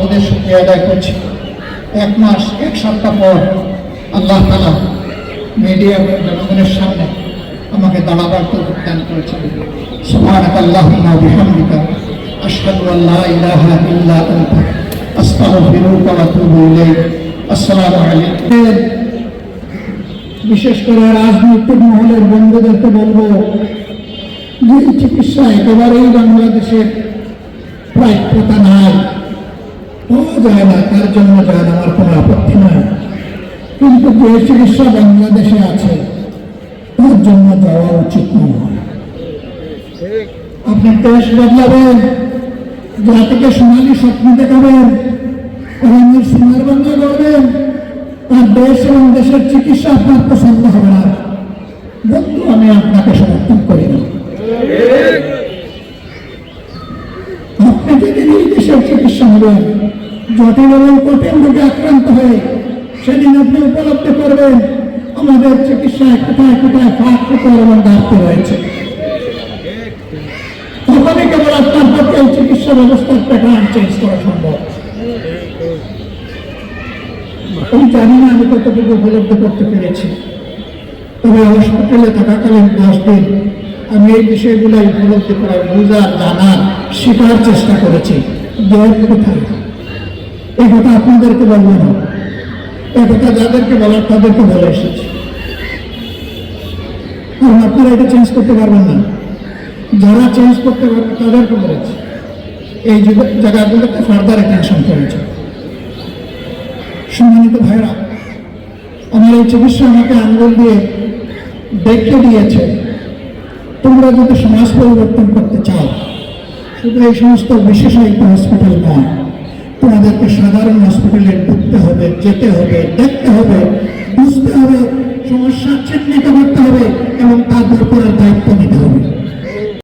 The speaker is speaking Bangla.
মাহবুদের শুক্রিয়া আদায় করছি। এক মাস, এক সপ্তাহ পর আল্লাহ তালা মিডিয়া এবং জনগণের সামনে আমাকে দাঁড়াবার তো দান করেছেন। সুবহানাক আল্লাহুম্মা বিহামদিকা বিশেষ করে রাজনৈতিক মহলের বন্ধুদেরকে বলব যে চিকিৎসা একেবারেই বাংলাদেশের প্রাপ্যতা নাই পাওয়া যায় না, তার জন্য যায় না, আমার কোনো আপত্তি নাই। কিন্তু যে চিকিৎসা বাংলাদেশে আছে, তার জন্য যাওয়া উচিত নয়। আপনি দেশ বদলাবেন, জাতিকে সোনালী স্বপ্ন দেখাবেন আগামীর সোনার বাংলা করবেন তার দেশ এবং দেশের চিকিৎসা আপনার পছন্দ হবে না। বন্ধু, আমি আপনাকে সমর্থন করি না। আপনি যেদিন এই দেশের চিকিৎসা হবেন জটিল এবং কঠিন রোগে আক্রান্ত হয়ে সেদিন আপনি উপলব্ধি করবেন, আমাদের চিকিৎসায় কোথায় কোথায় ফাঁক কোথায় এবং ঘাটতি রয়েছে। তখনই কেবল আপনার পক্ষে এই চিকিৎসা ব্যবস্থার প্যাটার্ন চেঞ্জ করা সম্ভব। আমি জানি না আমি কতটুকু উপলব্ধি করতে পেরেছি, তবে হসপিটালে থাকাকালীন দশ দিন আমি এই বিষয়গুলো উপলব্ধি করার বোঝার জানার শেখার চেষ্টা করেছি। দেয় কোথায়? এই কথা আপনাদেরকে বলব না। এই কথা যাদেরকে বলার তাদেরকে বলে এসেছি। কারণ আপনারা এটা চেঞ্জ করতে পারবেন না। যারা চেঞ্জ করতে পারবে তাদেরকে বলেছি। এই জায়গা- জায়গাগুলোতে ফার্দার অ্যাটেনশন করেছে। সম্মানিত ভাইরা আমার এই চিকিৎসা আমাকে আঙ্গুল দিয়ে দেখতে দিয়েছে, তোমরা যদি সমাজ পরিবর্তন করতে চাও, শুধু এই সমস্ত বিশেষায়িত হসপিটাল তোমাদেরকে সাধারণ হসপিটালে ঢুকতে হবে, যেতে হবে, দেখতে হবে, বুঝতে হবে, সমস্যা চিহ্নিত করতে হবে।